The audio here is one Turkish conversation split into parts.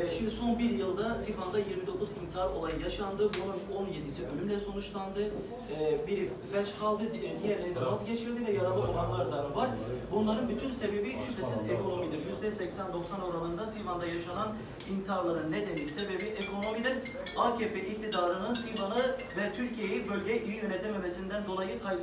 Ee, şimdi son bir yılda Silvan'da 29 intihar olayı yaşandı. Bunun 17'si ölümle sonuçlandı. Ee, biri felç kaldı, di- diğerleri de vazgeçildi ve yaralı olanlar da var. Bunların bütün sebebi şüphesiz ekonomidir. %80-90 oranında Silvan'da yaşanan intiharların nedeni, sebebi ekonomidir. AKP iktidarının Silvan'ı ve Türkiye'yi bölgeyi iyi yönetememesinden dolayı kay,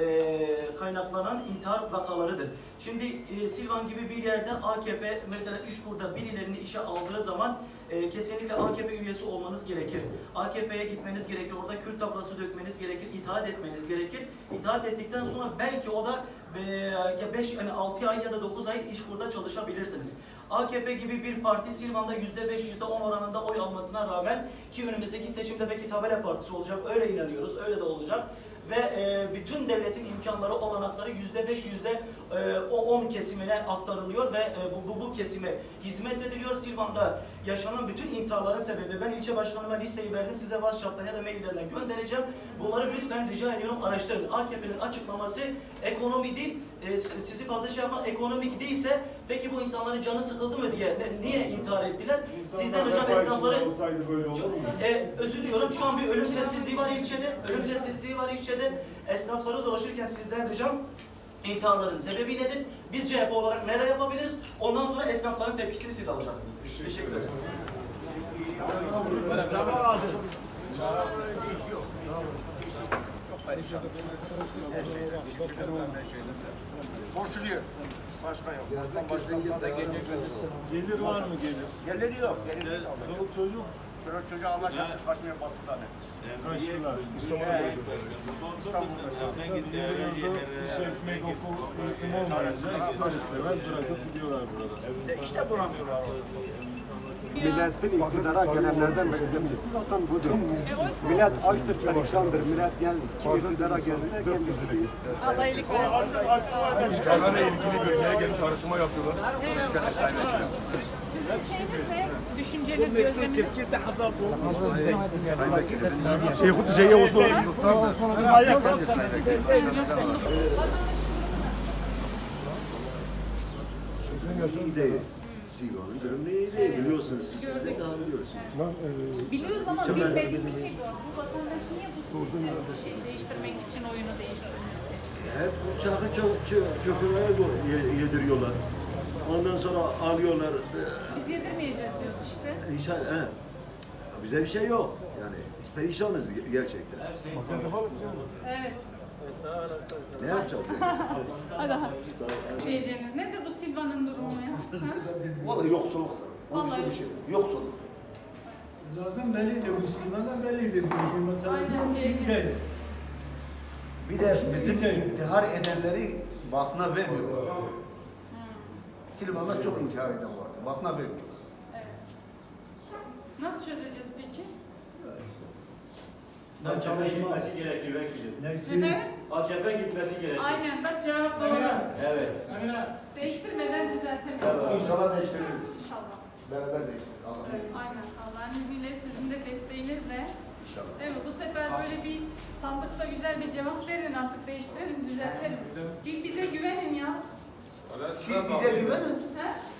e, kaynaklanan intihar vakalarıdır. Şimdi e, Silvan gibi bir yerde AKP mesela Üçbur'da birilerini işe aldığı zaman e, kesinlikle AKP üyesi olmanız gerekir. AKP'ye gitmeniz gerekir. Orada Kürt tablası dökmeniz gerekir. itaat etmeniz gerekir. İtaat ettikten sonra belki o da 5 yani 6 ay ya da 9 ay İşkur'da çalışabilirsiniz. AKP gibi bir parti Silvan'da %5, %10 oranında oy almasına rağmen ki önümüzdeki seçimde belki tabela partisi olacak. Öyle inanıyoruz. Öyle de olacak ve e, bütün devletin imkanları, olanakları yüzde beş, yüzde e, o on kesimine aktarılıyor ve e, bu, bu, bu kesime hizmet ediliyor. Silvan'da yaşanan bütün intiharların sebebi, ben ilçe başkanıma listeyi verdim, size WhatsApp'tan ya da maillerden göndereceğim. Bunları lütfen rica ediyorum araştırın. AKP'nin açıklaması ekonomi değil, e, sizi fazla şey yapma, ekonomik değilse peki bu insanların canı sıkıldı mı diye, ne- niye intihar ettiler? Sizden hocam esnafları... e, özür diliyorum. Şu an bir ölüm sessizliği var ilçede. Ölüm sessizliği var ilçede. Esnafları dolaşırken sizden ricam intiharların sebebi nedir? Biz CHP olarak neler yapabiliriz? Ondan sonra esnafların tepkisini siz alacaksınız. Teşekkür ederim. Borçluyuz. Başka yok. Gelecek. Gelir var mı gelir? Geliri yok. Geliri yok. Çoluk çocuk Şöyle çocuğa anlaştık kaçmıyor batı tane. kaçtılar. İstanbul'da çocuklar. İstanbul'da. Burada iş ekmek, okul, eğitim olmayınca ister istemez bırakıp gidiyorlar burada. E işte bulamıyorlar. Milletin iktidara gelenlerden beklentisi zaten budur. E, Millet açtır, perişandır. Millet gel, kim iktidara gelse kendisi değil. Allah iyilik versin. İşgallerle ilgili bölgeye gelip çalışma yapıyorlar. Sizin şeyiniz ne? Düşünceniz, gözleminiz? Ceyye Osman. iyi değil. Sigo'nun durumu iyi değil biliyorsunuz siz bize daha biliyorsunuz. Biliyoruz ama bilmediğim bir şey bu. Bu vatandaş niye bu sistemi şey değiştirmek için oyunu değiştirmek Hep uçağı çok çöpüne yediriyorlar. Ondan sonra alıyorlar. Biz yedirmeyeceğiz diyoruz işte. İnşallah he. Bize bir şey yok. Yani biz perişanız gerçekten. Evet. Ne yapacağız? Hadi hadi. Diyeceğiniz nedir bu Silva'nın durumu ya? Vallahi yoksulluktur. Onun Vallahi için bir şey yok. Yoksulluk. Zaten belliydi, Müslümanlar belliydi. Aynen, belli. değil. Bir de bizim intihar edenleri basına vermiyorlar. Silvan'da çok intihar eden vardı. Basına vermiyor. Evet. Nasıl çözeceğiz peki? AKP gitmesi gerekiyor vekilim. Efendim? AKP gitmesi gerekiyor. Aynen bak cevap doğru. Evet. Değiştirmeden düzeltemiyoruz. İnşallah değiştiririz. İnşallah. Beraber değiştiririz. Allah'ın Evet, izniyle. aynen. Allah'ın izniyle sizin de desteğinizle. İnşallah. Evet bu sefer böyle bir sandıkta güzel bir cevap verin artık değiştirelim, düzeltelim. Bir bize güvenin ya. Siz bize güvenin.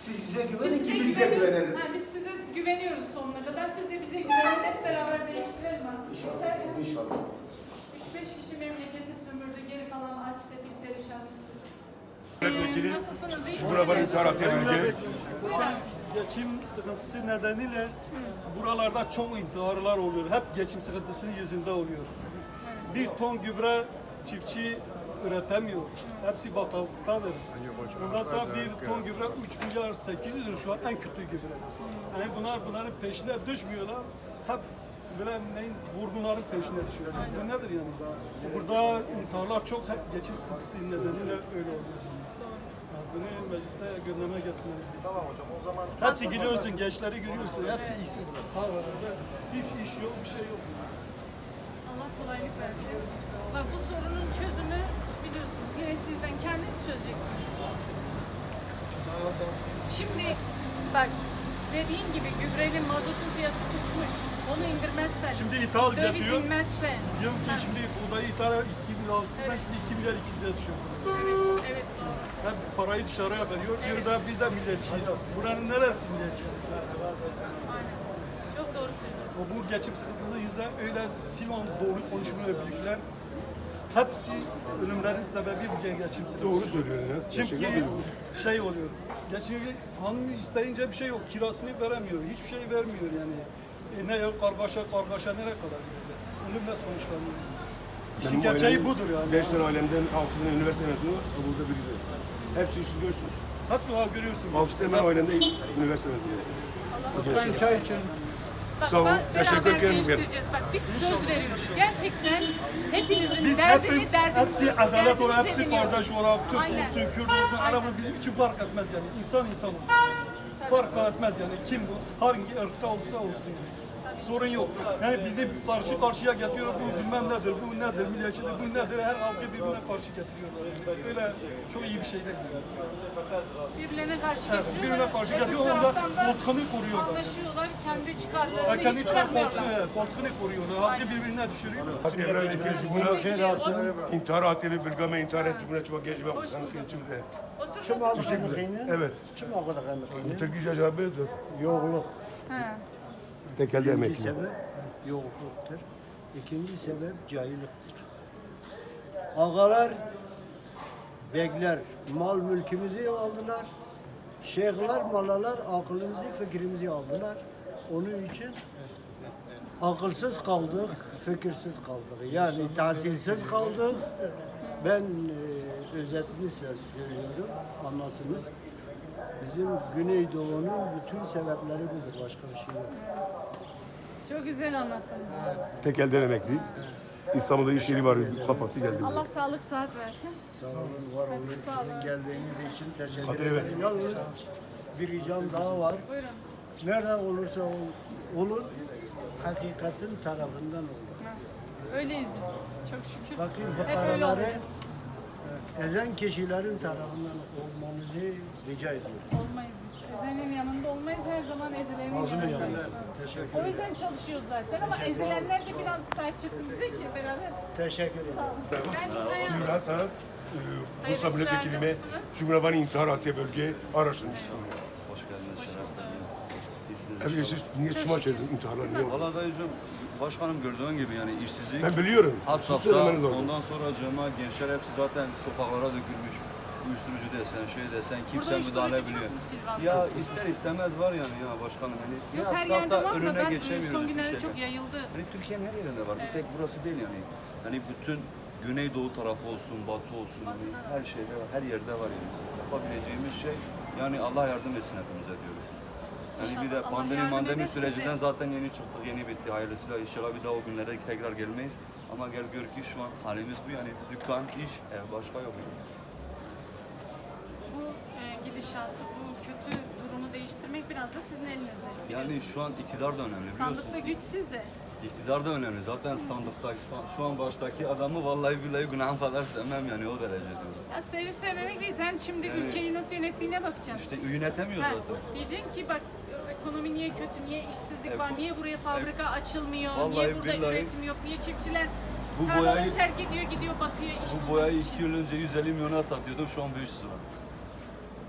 Siz bize Biz güvenin size ki biz de güveniyoruz. güvenelim. Ha, biz size güveniyoruz sonuna kadar. Siz de bize güvenin. Hep beraber değiştirelim artık. Yeter ya. İnşallah. 3-5 kişi memleketi sömürdü. Geri kalan aç, sefil, perişan, işsiz. Milletvekili Ee, Nasılsınız? İyi Buraları misiniz? intihar atıyor bölge. Buyurun. Geçim sıkıntısı nedeniyle buralarda çok intiharlar oluyor. Hep geçim sıkıntısının yüzünde oluyor. Bir ton gübre çiftçi üretemiyor. Hepsi bataklıktadır. Ondan sonra bir ton gübre 3 milyar 800 lira şu an en kötü gübre. Yani bunlar bunların peşine düşmüyorlar. Hep böyle neyin vurgunların peşine düşüyorlar. Bu nedir yani? Burada intiharlar çok hep geçim sıkıntısı nedeniyle öyle oluyor. Bunu mecliste gündeme getirmeliyiz. Tamam hocam o zaman Hepsi gidiyorsun, gençleri görüyorsun. Hepsi işsiz. Hiç iş yok, bir şey yok. Allah kolaylık versin. Bak bu sorunun çözümü biliyorsunuz yine sizden kendiniz çözeceksiniz. Şimdi bak dediğin gibi gübrenin mazotun fiyatı uçmuş. Onu indirmezsen, Şimdi ithal döviz getiriyor. inmezse. Diyorum ki şimdi buğdayı ithal 2006'dan Evet. şimdi 2 milyar 200'e düşüyor. Evet, evet doğru. Hep parayı dışarıya veriyor. Diyor da biz de milliyetçiyiz. Buranın neresi milliyetçi? O bu geçim sıkıntısı yüzden öyle Silvan doğru konuşmuyor büyükler. Hepsi ölümlerin sebebi bu geçim sıkıntısı. Doğru söylüyorsun ya. Çünkü Gerçekten şey oluyor. Geçim hanım isteyince bir şey yok. Kirasını veremiyor. Hiçbir şey vermiyor yani. E ne yok kargaşa kargaşa nereye kadar gidecek? Ölümle sonuçlanıyor. İşin Benim gerçeği ailem- budur yani. Beş tane ailemden altısının üniversite mezunu, burada biri de. Hepsi işsiz göçsüz. Hep dua görüyorsun. Altı tane ailemde üniversite mezunu. Ben çay için. Sağ olun, teşekkür ederim. değiştireceğiz. Bak biz söz veriyoruz. Gerçekten hepinizin Biz derdini hep, derdimizi hepsi adalet olarak, derdimizi hepsi dinliyoruz. kardeş olarak, Türk Aynen. olsun, Kürt olsun, Arap olsun, bizim için fark etmez yani. İnsan insan olur. Fark etmez yani kim bu, hangi ırkta olsa olsun. Sorun yok. Yani bizi karşı karşıya getiriyor, bu bilmem nedir, bu nedir, milliyetçidir, bu nedir, her halkı birbirine karşı getiriyorlar. Öyle çok iyi bir şey değil. Birbirlerine karşı Evet, getiriyorlar. birbirine karşı Öbür getiriyor, onda koltuğunu koruyorlar. Anlaşıyorlar, kendi çıkarlarını kendi hiç çıkan bakmıyorlar. koltuğunu, koltuğunu koruyorlar, halkı birbirine düşürüyor. İntihar ateli bilgame intihar et cumhuriyetçi ve genç ve kusanı kıyıcımda. Otur, Kim aldı kıyını? Evet. Kim aldı kıyını? Türk iş acabı Yokluk. Ha. Tekelde Birinci emekli. sebep yokluktur. İkinci sebep cahilliktir. Ağalar, bekler mal mülkümüzü aldılar. Şeyhler, malalar aklımızı, fikrimizi aldılar. Onun için akılsız kaldık, fikirsiz kaldık. Yani tahsilsiz kaldık. Ben e, özetini size söylüyorum, anlasınız. Bizim Güneydoğu'nun bütün sebepleri budur, başka bir şey yok. Çok güzel anlattın. Tekelden emekli. İstanbul'da iş yeri var. Kapattı geldi. buraya. Allah sağlık sıhhat versin. Sağ olun, var olun. Sizin geldiğiniz için teşekkür Hadi ederim. evet. Yalnız bir ricam daha var. Buyurun. Nerede olursa ol- olun, hakikatin tarafından olun. Ha. Öyleyiz biz. Çok şükür. Fakir Hep öyle fukaraları olacağız. Ezen kişilerin tarafından olmanızı rica ediyorum. Olmayız biz. Ezenin yanında olmayız. Her zaman ezilenin yanındayız. Teşekkür O ederim. yüzden çalışıyoruz zaten ama ezilenler de biraz sahip çıksın bize ki beraber. Teşekkür ederim. Ben İlkay Hanım. Ben sana e, Bursa işler, Milletvekilime nasılsınız? Cumhurbaşkanı intihar atıyor bölge araştırmıştım. Hoş geldiniz, şeref verdiniz. İyisiniz Abi inşallah. siz niye çıma çevirdin intiharlar niye oldu? Valla dayıcım, başkanım gördüğün gibi yani işsizlik Ben biliyorum. has Siz safta, söylemeniz lazım. ondan sonra cema gençler hepsi zaten sokaklara dökülmüş. Uyuşturucu desen, şey desen, kimse Burada müdahale uyuşturucu biliyor. çok mu Silvan? Ya ister istemez var yani ya başkanım. Hani Yok ya her yerde var da önüne ben geçemiyoruz son bir günlerde şeyler. çok yayıldı. Hani Türkiye'nin her yerinde var. Bir tek burası değil yani. Hani bütün Güneydoğu tarafı olsun, Batı olsun, hani her şeyde var, her yerde var yani. Yapabileceğimiz şey yani Allah yardım etsin hepimize diyoruz. Yani bir de Allah pandemi yardım mandemi sürecinden zaten yeni çıktık, yeni bitti. Hayırlısıyla inşallah bir daha o günlere tekrar gelmeyiz. Ama gel gör ki şu an halimiz bu yani dükkan, iş, ev başka yok. Bu e, gidişatı, bu kötü durumu değiştirmek biraz da sizin elinizde. Yani biliyorsunuz. şu an iktidar da önemli biliyorsun. Sandıkta güç sizde. İktidar da önemli. Zaten sandıktaki, şu an baştaki adamı vallahi billahi günahım kadar sevmem yani o derece diyorum. Ya sevip sevmemek değil. Sen şimdi Yani- ülkeyi nasıl yönettiğine bakacaksın. İşte yönetemiyor Ha, zaten. diyeceksin ki bak ekonomi niye kötü, niye işsizlik E, var, bu- niye buraya fabrika açılmıyor, Vallahi niye burada billahi- üretim yok, niye çiftçiler Bu tarlaları boyayı- terk ediyor gidiyor batıya iş Bu bulmak boyayı için. iki yıl önce 150 milyona satıyordum şu an 500 lira.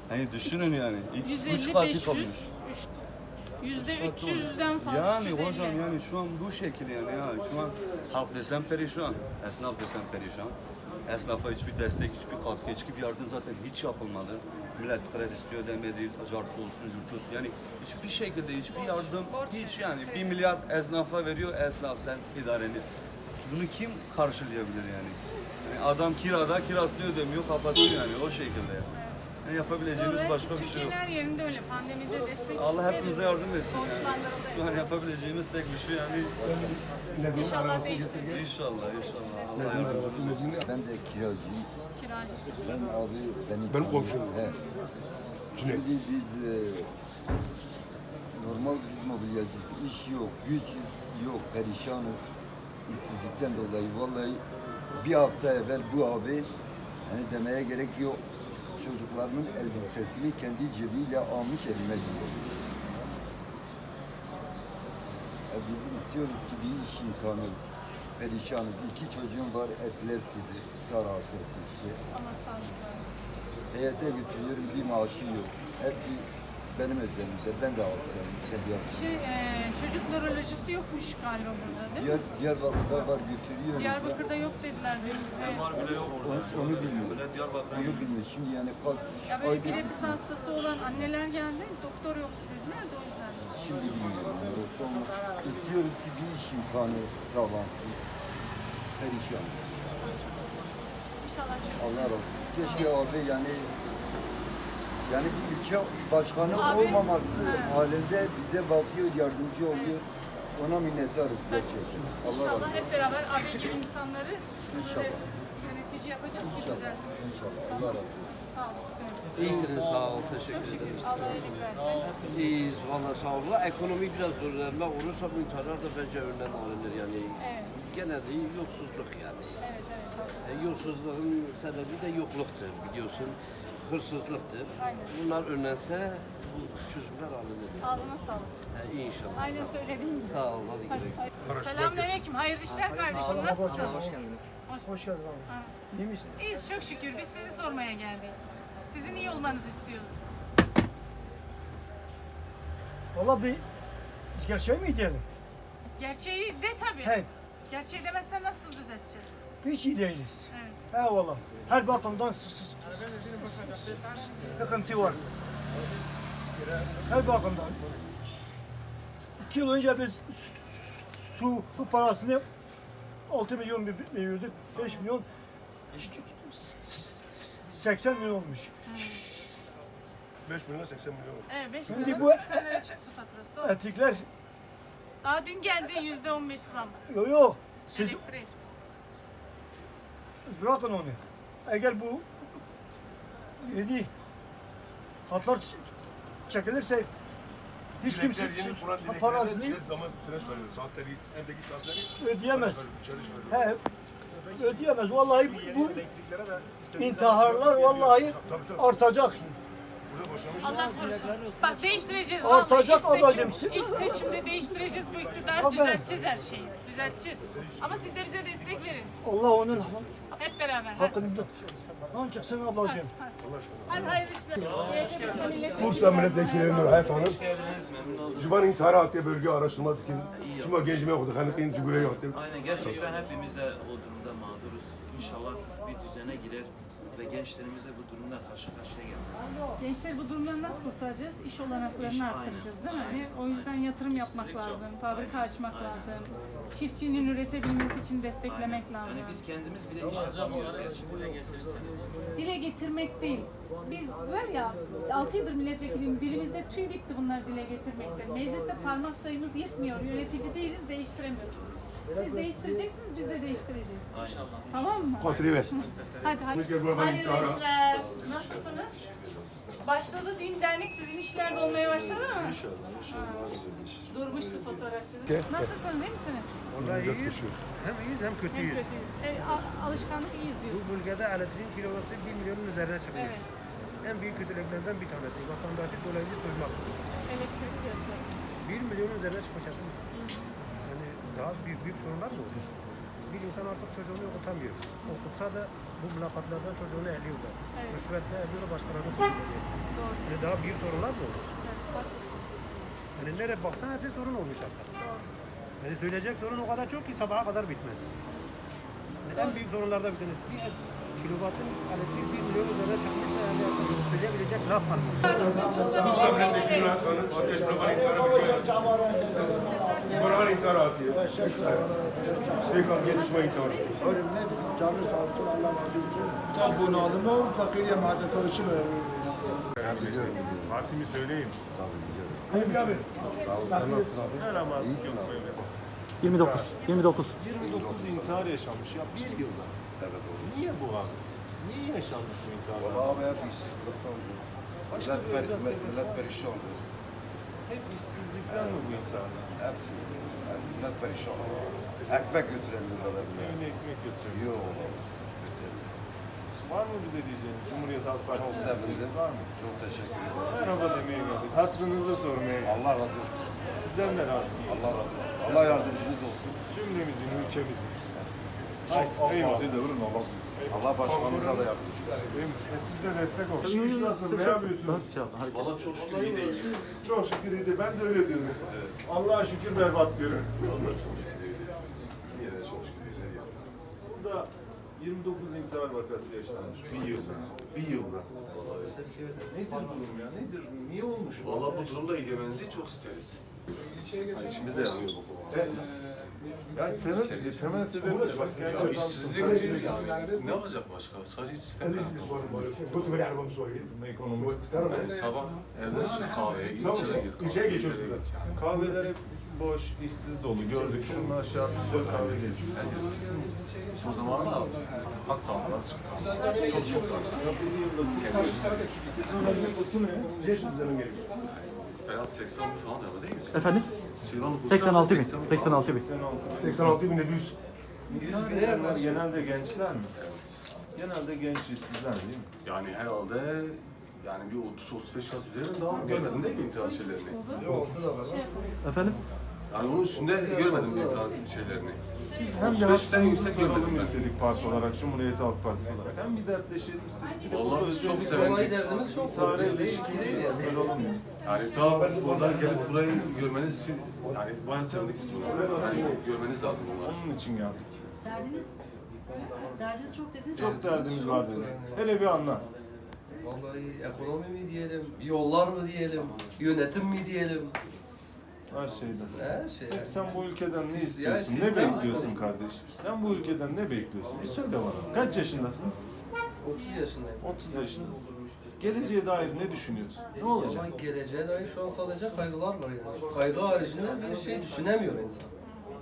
Hani düşünün yani. İlk 150, üç katı 500, kalmış. üç- yüzde Üç katı 300'den fazla. Yani 350. hocam yani şu an bu şekil yani ya. Şu an halk desem perişan, esnaf desem perişan. Esnafa hiçbir destek, hiçbir katkı, hiçbir yardım zaten hiç yapılmadı. Millet kredi istiyor demedi, cartı olsun, cürt olsun. Yani hiçbir şekilde hiçbir yardım, hiç yani bir milyar esnafa veriyor, esnaf sen idareni. Bunu kim karşılayabilir yani? yani adam kirada, kirasını ödemiyor, kapatıyor yani o şekilde. Yani yapabileceğimiz Ve başka bir şey Türkiye'nin yok. her yerinde öyle. Pandemide destek Allah hepimize yardım etsin. Yani. Şu an yapabileceğimiz tek bir şey yani İnşallah değiştireceğiz. inşallah inşallah. Allah yardımcımız olsun. Ben de kiracıyım. Kiracısı. Sen abi beni Benim komşum. He. Cüneyt. Şimdi biz e, normal biz mobilyacıyız. İş yok, güç yok, perişanız. İşsizlikten dolayı vallahi bir hafta evvel bu abi hani demeye gerek yok. Çocuklarının elbisesini kendi cebiyle almış elime gidiyor. Ya biz istiyoruz ki bir iş imkanı perişanız. İki çocuğum var epilepsidi, sarı hastası işte. Allah sağlık versin. Heyete götürüyorum bir maaşı yok. Hepsi benim özelimde ben de hastayım. Kendi yaşım. Şey, e, çocuk nörolojisi yokmuş galiba burada değil mi? Diğer, Diyarbakır'da var götürüyoruz. da. Diyarbakır'da yok dediler dün bize. Var bile yok Onu, orada. onu bilmiyorum. Böyle Diyarbakır'a Onu bilmiyorum. Şimdi yani kaç Ya böyle epilepsi hastası olan anneler geldi, doktor yok dediler de o yüzden. şimdi bilmiyorum. Orası olmaz. İstiyoruz ki bir iş imkanı sağlansın. Perişan. İnşallah çözeceğiz. Allah razı olsun. Keşke abi yani yani bir ülke başkanı Abi, olmaması he. halinde bize bakıyor, yardımcı oluyor. Ona minnettarız gerçekten. Allah razı İnşallah olsun. hep beraber abi gibi insanları işte böyle İnşallah. yönetici yapacağız ki İnşallah. düzelsin. İnşallah. Allah razı olsun. Sağ olun. İyisiniz sağ ol Çok teşekkür ederiz. Allah iyilik versin. İyiyiz valla sağ olun. Ekonomi biraz düzenleme olursa imkanlar da bence önlem alınır yani. Evet, Genelde yoksulluk yani. evet, evet. E, Yolsuzluğun sebebi de yokluktur biliyorsun. Hırsızlıktır. Aynen. Bunlar önlense bu çözümler alınır. Ağzına sağlık. E, inşallah. Aynen söylediğim gibi. Sağ ol hadi güle. hadi. Selamünaleyküm. Hayırlı işler kardeşim. Nasılsın? Hoş geldiniz. Hoş, geldiniz abi. Ha. İyi misin? İyiyiz çok şükür. Biz sizi sormaya geldik. Sizin iyi olmanızı istiyoruz. Valla bir gerçeği mi diyelim? Gerçeği de tabii. Hey, Gerçeği demezsen nasıl düzelteceğiz? hiç iyi değiliz. Evet. Eyvallah. Her bakımdan s- s- s- sıkıntı var. Her bakımdan. İki yıl önce biz su, su parasını 6 milyon veriyorduk. 5 milyon ç- ç- s- s- 80 milyon olmuş. 5 milyon 80 milyon. Evet 5 Şimdi lira bu- 80 lira çıktı su faturası. Doğru. Etikler Daha dün geldi yüzde 15 zam. yok yok. Siz Elektrik. bırakın onu. Eğer bu yedi hatlar çekilirse hiç kimse parasını. Saatleri, evdeki saatleri ödeyemez. He, ödeyemez. Vallahi bu- intiharlar vallahi artacak. Allah korusun. Bak değiştireceğiz Artacak vallahi. İlk ablacığım. seçim, ilk seçimde değiştireceğiz bu iktidarı. Ben- Düzelteceğiz her şeyi. Düzelteceğiz. Ama siz de bize destek verin. Allah onun Hep beraber. Hadi. hakkını Lan çıksın ablacığım. Hadi hayırlı işler. CHP milletvekili Bursa. Milletvekili Nurhayat Hanım. Civan intihar atıyor bölge araştırma dikin. Cuma gencime okudu. Hani kıyın cigure yaptı. Aynen gerçekten hepimiz de o durumda mağduruz. İnşallah bir düzene girer ve gençlerimiz de bu durumdan karşı karşıya gelmez. Gençleri bu durumdan nasıl kurtaracağız? İş olanaklarını İş, arttıracağız değil mi? aynen. O yüzden yatırım yapmak lazım, fabrika açmak lazım. Çiftçinin üretebilmesi için desteklemek lazım. Yani biz kendimiz bile iş yapamıyoruz gerçekten. Dile getirmek değil. Biz var ya 6 yıldır milletvekiliyim dilimizde tüy bitti bunları dile getirmekte. Mecliste parmak sayımız yetmiyor. Yönetici değiliz değiştiremiyoruz. Siz değiştireceksiniz biz de değiştireceğiz. Tamam mı? Kontrol ver. Hadi hadi. Hayırlı işler. Nasılsınız? Başladı düğün dernek sizin işler de olmaya başladı mı? İnşallah inşallah. Durmuştu fotoğrafçılık. Nasılsınız iyi misiniz? Vallahi iyiyiz. Hem iyiyiz hem Hem kötüyüz. kötüyüz. E, a- alışkanlık iyiyiz Bu diyorsun. bölgede elektriğin kilovatı 1 milyonun üzerine çıkmış. Evet. En büyük kötülüklerden bir tanesi vatandaşı dolaylı soymak. Elektrik fiyatları. 1 milyonun üzerine çıkmış aslında. Daha büyük büyük sorunlar mı olur? Bir insan artık çocuğunu okutamıyor. Okutsa da bu mülakatlardan çocuğunu eliyorlar. Evet. Rüşvetle eliyorlar başkalarını tutuyorlar. Doğru. Yani daha büyük sorunlar mı olur? Evet, haklısınız. Yani nereye baksan hepsi sorun olmuş artık. Doğru. Yani söyleyecek sorun o kadar çok ki sabaha kadar bitmez. Yani en büyük sorunlardan bir tanesi. Bir kilovatın elektriği 1 milyon üzerine çıkmışsa yani söyleyebilecek laf kalmadı. İntihara atıyor. Şeykan gelişme intiharı. Oğlum nedir? Canı sağ olsun Allah razı olsun. Tam bunalımı fakiriye madde karışımı. Partimi söyleyeyim. Tabii abi. Sağ ol. Sen nasılsın abi? Her amazlık yok böyle. 29. 29. 29 intihar yaşanmış ya bir yılda. Evet oğlum. Niye bu abi? Niye yaşanmış bu intiharlar? Vallahi abi hep işsizlikten oldu. Başka Millet, millet, perişan oldu. Hep işsizlikten mi bu intiharlar? Hepsi. Millet perişan. Ekmek götüremiyorlar evine. Ekmek götürüyor. Yok. götüremiyor. Var mı bize diyeceğiniz? Cumhuriyet Halk Partisi Çok sevindim. var mı? Çok teşekkür ederim. Merhaba demeye geldik. Hatırınızı sormaya geldik. Allah razı olsun. Sizden de razıyız. Allah razı olsun. Allah yardımcınız olsun. Cümlemizin, ülkemizin. Eyvallah. Allah başkanımıza da yardım E, Siz de destek olun. İş nasıl? Ne yapıyorsunuz? Valla çok şükür iyi değil. Çok şükür iyiydi. Ben de öyle diyorum. Allah'a şükür berbat diyorum. Yine de çok şükür güzel iyi. Burada 29 intihar vakası yaşanmış bir yılda. Bir yılda. Nedir durum ya? Nedir? Niye olmuş? Valla bu durumda ilgilenmenizi çok isteriz. Yani içimizde yanıyor bu konu. Yani sebep, temel sebep de bak Ya adam işsizlik yani. Ne olacak başka? Sadece işsizlik. Kötü bir söyleyeyim. Ekonomist. Yani sabah evden çık kahveye git, içeri git. İçeri geçiyoruz burada. Kahveler hep boş, işsiz dolu. Gördük şunun aşağı bir sürü kahve geçiyor. O zaman da hat safhalar çıktı. Çok çok fazla. Geç üzerine geliyor. Ferhat 80 bin falan ama değil mi? Efendim? Seyran 86 bin. 86 bin. 86 bin 700. İnsanlar genelde gençler mi? Genelde genç işsizler değil mi? Yani herhalde yani bir 30-35 yaş üzerinde daha görmedim değil mi intihar şeylerini? Efendim? Yani onun üstünde görmedim intihar şeylerini. Hem de 35'ten hakkımızı yüksek görmedim ben. istedik parti olarak, Cumhuriyet Halk Partisi olarak. Hem bir dertleşelim istedik. Bir de Vallahi burada biz çok sevindik. olay derdimiz çok İntihara değil, ilişkin değil yani. daha buradan gelip burayı görmeniz için yani bayağı sevindik biz bunu. Yani görmeniz lazım bunları. Onun için geldik. Derdiniz, derdiniz çok dediniz. Çok derdimiz var dedi. Hele bir anlat. Vallahi ekonomi mi diyelim, yollar mı diyelim, yönetim mi diyelim? Her şeyden. Her şey. Peki sen bu ülkeden ne Siz- istiyorsun? yani ne sistem- bekliyorsun kardeşim? Sen bu ülkeden ne bekliyorsun? Bir söyle bana. Kaç yaşındasın? 30 yaşındayım. 30 yaşındasın. Geleceğe dair ne düşünüyorsun? Ne olacak? Ama geleceğe dair şu an sadece kaygılar var yani. Kaygı haricinde bir şey düşünemiyor insan.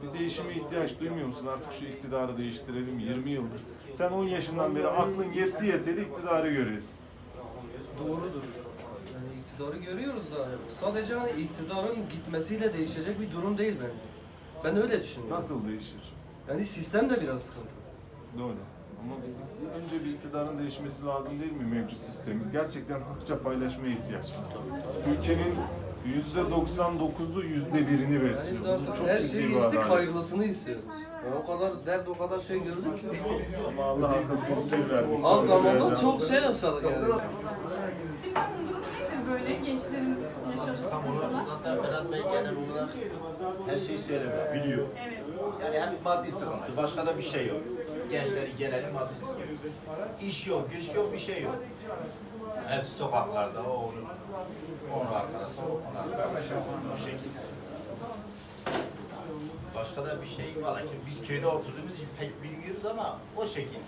Bir değişime ihtiyaç duymuyor musun? Artık şu iktidarı değiştirelim 20 yıldır. Sen 10 yaşından beri aklın yetti yeteli iktidarı görüyorsun. Doğrudur. Yani iktidarı görüyoruz da sadece hani iktidarın gitmesiyle değişecek bir durum değil bence. Ben öyle düşünüyorum. Nasıl değişir? Yani sistem de biraz sıkıntı. Doğru. Ama önce bir iktidarın değişmesi lazım değil mi mevcut sistemi? Gerçekten hakça paylaşmaya ihtiyaç var. Ülkenin %99'u %1'ini Yani besliyor. Bu zaten çok her şeyi geçtik kaygılısını istiyoruz. Yani o kadar dert, o kadar şey gördük ki. Ama Allah akıl fikir verdi. Az zamanda çok şey yaşadık yani. Sima'nın durumu nedir böyle gençlerin yaşadığı sıkıntılar? Zaten Ferhat Bey genel olarak her şeyi söylemiyor, biliyor. Evet. Yani hep maddi sıkıntı, başka da bir şey yok. Gençleri geneli maddi sıkıntı. İş yok, güç yok, bir şey yok. Hepsi sokaklarda, o onun, onun arkadaşı, o onun arkadaşı, bu şekilde. Başka da bir şey var. Biz köyde oturduğumuz için pek bilmiyoruz ama o şekil.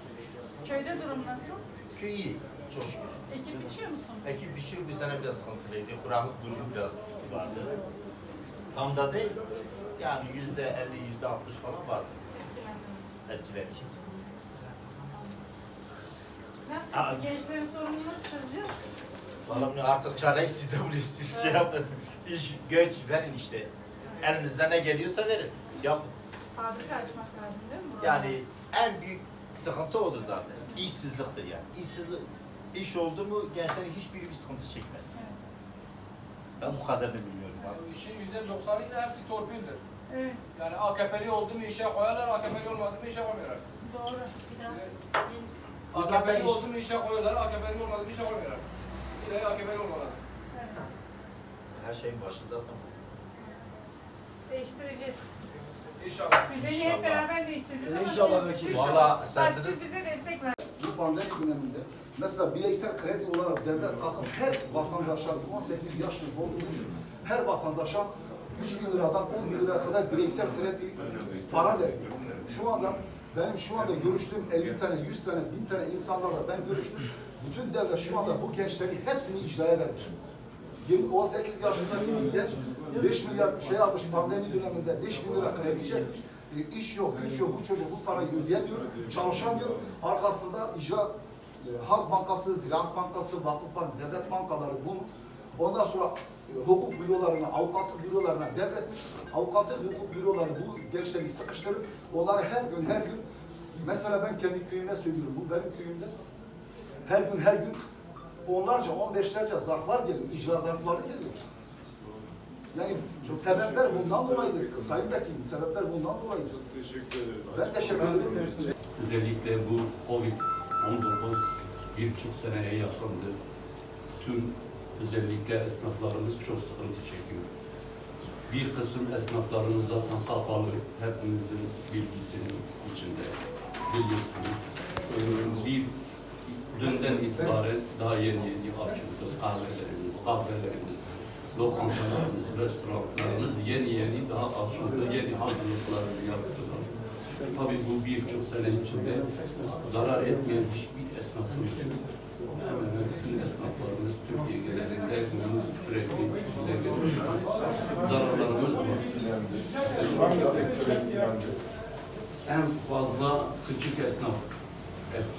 Köyde durum nasıl? Köy iyi, çok şükür. Ekip biçiyor musun? Ekip şey bir sene biraz sıkıntılıydı. Kuraklık durumu biraz vardı. Tam da değil. Yani yüzde elli, yüzde altmış falan vardı. Etkilemiş. Ne yapacağız? Gençlerin sorununu nasıl çözeceğiz? Vallahi artık çareyi siz de buluyorsunuz. Siz şey yapın. İş, göç verin işte. Elinizden ne geliyorsa verin. Yapın. Fabrika açmak lazım değil mi? Yani en büyük sıkıntı odur zaten. İşsizliktir yani. İşsizlik, iş oldu mu gençlerin hiçbiri bir sıkıntı çekmez. Ben bu kadarını bilmiyorum. abi. Bu işin yüzde doksanı da hepsi torpildir. Evet. Yani AKP'li oldu mu işe koyarlar, AKP'li olmadı mı işe koymuyorlar. Doğru. Bir daha. Zaten AKP'li iş- oldu mu işe koyuyorlar, AKP'li olmadı mı işe koymuyorlar. Bir de AKP'li olmalı. Her şeyin başı zaten bu. Değiştireceğiz. İnşallah. Düzeni hep beraber değiştireceğiz. İnşallah Bak, sensiniz- Siz bize destek ver. Bu pandemi döneminde mesela bireysel kredi olarak devlet kalkıp her vatandaşa 18 yaş doldurmuş her vatandaşa 3 bin liradan 10 bin liraya kadar bireysel kredi para verdi. Şu anda benim şu anda görüştüğüm 50 tane, 100 tane, 1000 tane insanlarla ben görüştüm. Bütün devlet şu anda bu gençlerin hepsini icraya vermiş. 20, 18 yaşındaki bir genç 5 milyar şey almış pandemi döneminde 5 bin lira kredi çekmiş. E, iş yok, güç yok, bu çocuk bu parayı ödeyemiyor, çalışamıyor. Arkasında icra, e, Halk Bankası, Ziraat Bankası, Vakıf Bank, devlet bankaları bunu ondan sonra e, hukuk bürolarına, avukatlık bürolarına devretmiş. Avukatlık hukuk büroları bu gençleri sıkıştırıp onları her gün her gün mesela ben kendi köyümde söylüyorum, bu benim köyümde her gün her gün onlarca, on beşlerce zarflar geliyor, icra zarfları geliyor. Yani sebepler bundan dolayıdır. Sayın Vekilim, sebepler bundan dolayıdır. Teşekkür ederiz. Ben teşekkür ederim. Özellikle bu Covid-19 bir buçuk seneye yakındır. Tüm özellikle esnaflarımız çok sıkıntı çekiyor. Bir kısım esnaflarımız zaten kapalı. Hepimizin bilgisinin içinde. Biliyorsunuz. Bir dünden itibaren daha yeni yeni açıldı. Kahvelerimiz, kahvelerimiz, lokantalarımız, restoranlarımız yeni yeni daha açıldı. Yeni hazırlıklarını yaptılar. Tabii bu bir buçuk sene içinde zarar etmeyen hiçbir esnafımız yok. Hemen hemen bütün esnaflarımız Türkiye genelinde bunu sürekli getiriyor. Zararlarımız var. Hangi sektör etkilendi? En fazla küçük esnaf.